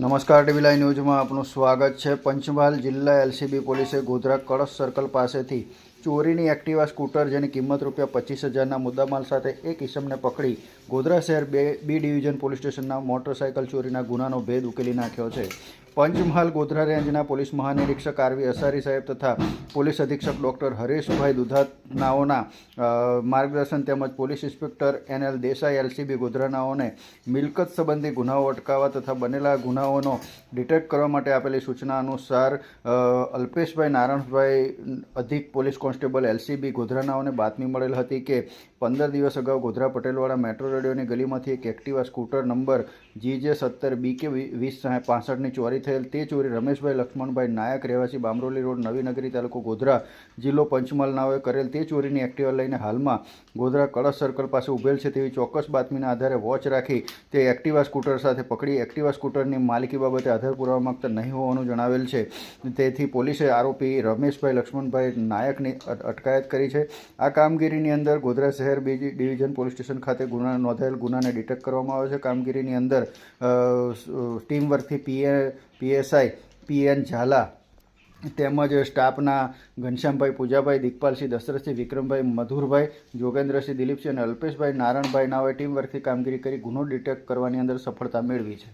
નમસ્કાર TV live ન્યૂઝમાં આપનું સ્વાગત છે. પંચમહાલ જિલ્લા એલસીબી પોલીસે ગોધરા કળશ સર્કલ પાસેથી ચોરીની એક્ટિવા સ્કૂટર જેની કિંમત રૂપિયા પચીસ હજારના મુદ્દામાલ સાથે એક ઇસમને પકડી ગોધરા શહેર બે બી ડિવિઝન પોલીસ સ્ટેશનના મોટરસાયકલ ચોરીના ગુનાનો ભેદ ઉકેલી નાખ્યો છે. પંચમહાલ ગોધરા રેન્જના પોલીસ મહાનિરીક્ષક આરવી અસારી સાહેબ તથા પોલીસ અધિક્ષક ડૉક્ટર હરેશભાઈ દુધાતનાઓના માર્ગદર્શન તેમજ police inspector N L Desai LCB ગોધરાનાઓને મિલકત સંબંધી ગુનાઓ અટકાવવા તથા બનેલા ગુનાઓનો ડિટેક્ટ કરવા માટે આપેલી સૂચના અનુસાર અલ્પેશભાઈ નારાયણભાઈ અધિક પોલીસ કોન્સ્ટેબલ એલસીબી ગોધરાનાઓને બાતમી મળેલ હતી કે પંદર દિવસ અગાઉ ગોધરા પટેલવાળા મેટ્રો રેડિયોની ગલીમાંથી એક એક્ટિવા સ્કૂટર નંબર જી જે સત્તર બી કે વીસ પાસઠની ચોરી થયેલ તે ચોરી રમેશભાઈ, લક્ષ્મણભાઈ નાયક, રહેવાસી બામરોલી રોડ નવીનગરી તાલુકો ગોધરા જિલ્લો પંચમહાલ નાઓએ કરેલ તે ચોરીની એક્ટિવા લઈને હાલમાં ગોધરા કળશ સર્કલ પાસે ઉભેલ છે તેવી ચોક્કસ બાતમીના આધારે વોચ રાખી તે એક્ટિવા સ્કૂટર સાથે પકડી. એક્ટિવા સ્કૂટરની માલિકી બાબતે આધાર પુરાવા માગતા નહીં હોવાનું જણાવેલ છે. તેથી પોલીસે આરોપી રમેશભાઈ, લક્ષ્મણભાઈ નાયકની અટકાયત કરી છે. આ કામગીરીની અંદર ગોધરા શહેર બીજી ડિવિઝન પોલીસ સ્ટેશન ખાતે ગુના નોંધાયેલ ગુનાને ડિટેક્ટ કરવામાં આવ્યો છે. કામગીરીની અંદર ટીમવર્કથી વર્કથી પીએ પીએસઆઈ પીએન ઝાલા તેમજ સ્ટાફના ઘનશ્યામભાઈ પૂજાભાઈ, દિગપાલસિંહ દશરથસિંહ, વિક્રમભાઈ મધુરભાઈ, જોગેન્દ્રસિંહ દિલીપસિંહ અને અલ્પેશભાઈ નારાયણભાઈ નાઓએ ટીમ વર્કથી કામગીરી કરી ગુનો ડિટેક્ટ કરવાની અંદર સફળતા મેળવી છે.